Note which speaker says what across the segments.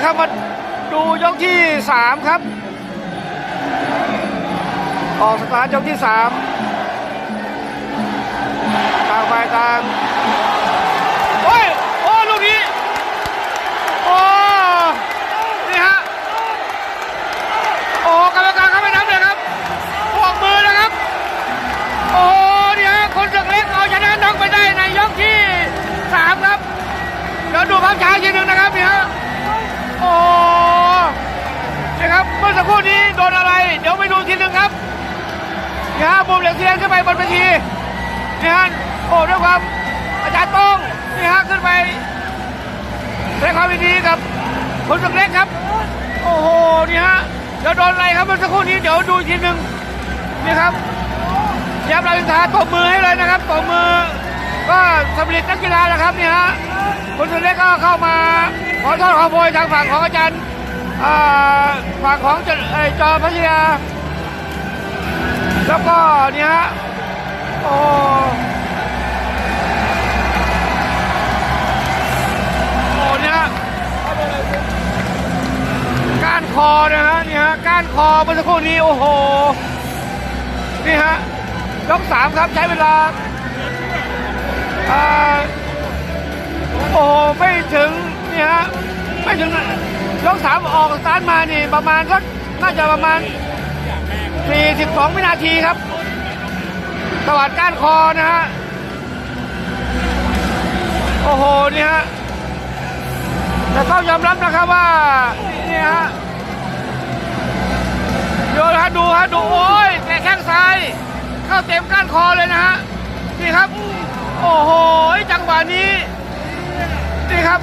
Speaker 1: ละครับมาดูยกที่สามครับ ออกสตาร์ทยกที่สามต่างฝ่ายต่าง เดี๋ยวไปดูทีหนึ่งครับนี่ฮะบุมเหล็กเทียนขึ้นไปบนเวทีนี่ฮะโอ้ด้วยความอาจารย์ต้องนี่ฮะขึ้นไปแสดงความยินดีกับคนศึกเล็กครับ โอ้โหนี่ฮะเดี๋ยวโดนอะไรครับเมื่อสักครู่นี้เดี๋ยวดูทีหนึ่งนี่ครับแชมป์ราวินทาตบมือให้เลยนะครับตบมือ ก็สำเร็จนักกีฬาแล้วครับนี่ฮะคุณสุเล็กก็เข้ามาขอโทษขอโพยทางฝั่งของอาจารย์ ฝั่งของจเอ่อจอพัทยา แล้วก็นี่ฮะโอ้โอ้เนี่ยฮะก้านคอนะฮะนี่ฮะก้านคอเมื่อสักครู่นี้โอ้โหนี่ฮะยกสามครับใช้เวลาอ่าโอ้โหไม่ถึงนี่ฮะไม่ถึง ยกสามออกสตาร์ทมานี่ประมาณสักน่าจะประมาณ 42 วินาทีครับตวัสดก้านคอนะฮะ โอ้โหนี่ฮะแต่ต้องยอมรับนะครับว่านี่ฮะดูนฮะดูฮะดูโอ้ยแต่แข้งซ้ายเข้าเต็มก้านคอเลยนะฮะนี่ครับ โอ้โหจังหวะนี้นี่ครับ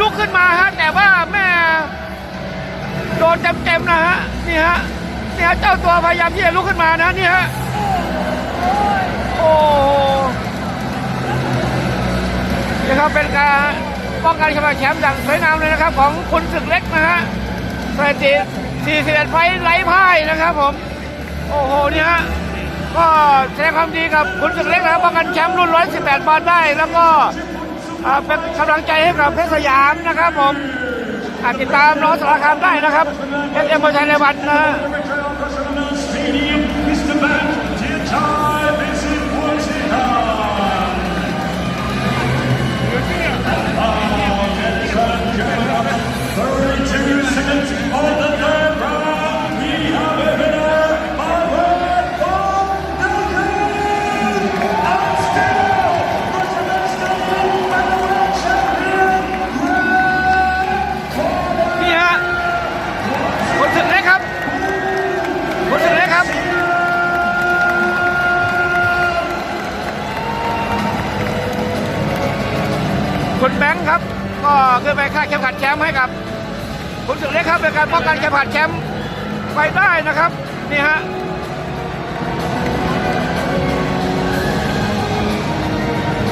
Speaker 1: ลุกขึ้นมาฮะแต่ว่าแม่โดนเต็มๆนะฮะนี่ฮะนี่ฮะเจ้าตัวพยายามที่จะลุกขึ้นมานะนี่ฮะโอ้โหนี่ครับเป็นการป้องกันแชมป์แชมป์อย่างสวยงามเลยนะครับ ของคุณศึกเล็กนะฮะสถิติ41ไฟไร้พ่ายนะครับผม โอ้โหนี่ฮะก็แสดงความดีกับคุณศึกเล็กนะครับป้องกันแชมป์รุ่น 118ปอนด์ได้แล้วก็ เป็นกำลังใจให้กับเพชรสยามนะครับผมอ่าติดตามน้องสารคามได้นะครับเพชรเอ็มบอลชัยในวันนะ คุณแบงค์ครับ ก็ขึ้นไปค่าดเข็มขัดแชมป์ให้กับ คุณศึกเล็กครับเป็นการป้องกันเข็มขัดแชมป์ไปได้นะครับนี่ฮะ